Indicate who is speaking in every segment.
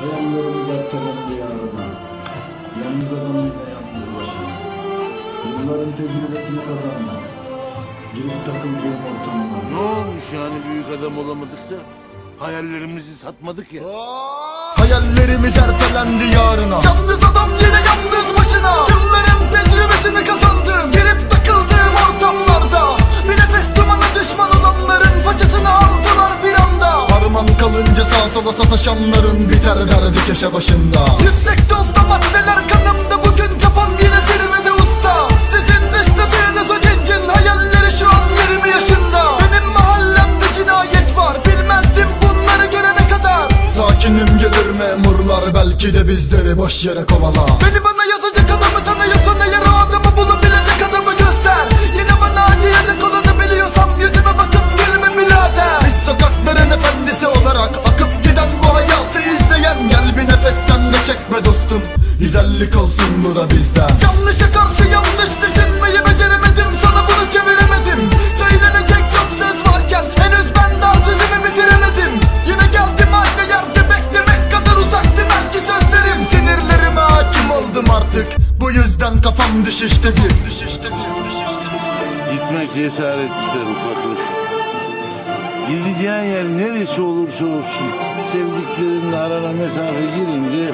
Speaker 1: Hayallerimiz ertelendi yarına. Yalnız adam yine yalnız başına. Yılların tecrübesini kazanma. Girip takıldığım ortamına.
Speaker 2: Ne olmuş yani büyük adam olamadıksa? Hayallerimizi satmadık ya.
Speaker 3: Hayallerimiz ertelendi sola sataşanların Biter derdi köşe başında. Yüksek dozda maddeler kanımda Bugün kafam yine zirvede usta. Sizin dışladığınız o gencin Hayalleri şu an 20 yaşında. Benim mahallemde cinayet var Bilmezdim bunları görene kadar. Sakinim gelir memurlar Belki de bizleri boş yere kovala Beni bana yazacak Güzellik olsun bu da bizden Yanlışa karşı yanlış düşünmeyi beceremedim Sana bunu çeviremedim. Söylenecek çok söz varken Henüz ben daha sözümü bitiremedim. Yine geldim aynı yerde beklemek kadar uzaktı belki sözlerim. Sinirlerime hakim oldum artık Bu yüzden kafam Düşüştedir, düşüştedir
Speaker 2: Gitmek cesaret ister ufaklık. Gideceğin yer neresi olursa olsun sevdiklerinle arana mesafe girince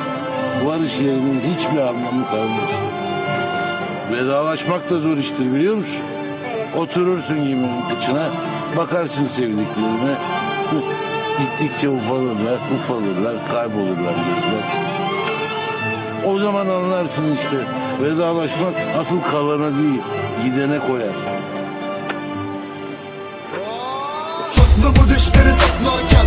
Speaker 2: varış yerinin hiçbir anlamı kalmaz. Vedalaşmak da zor iştir biliyor musun? Oturursun geminin kıçına, bakarsın sevdiklerine. Gittikçe ufalırlar, ufalırlar, kaybolurlar gözler. O zaman anlarsın işte vedalaşmak asıl kalana değil, gidene koyar.
Speaker 3: Saklı bu düşleri saklarken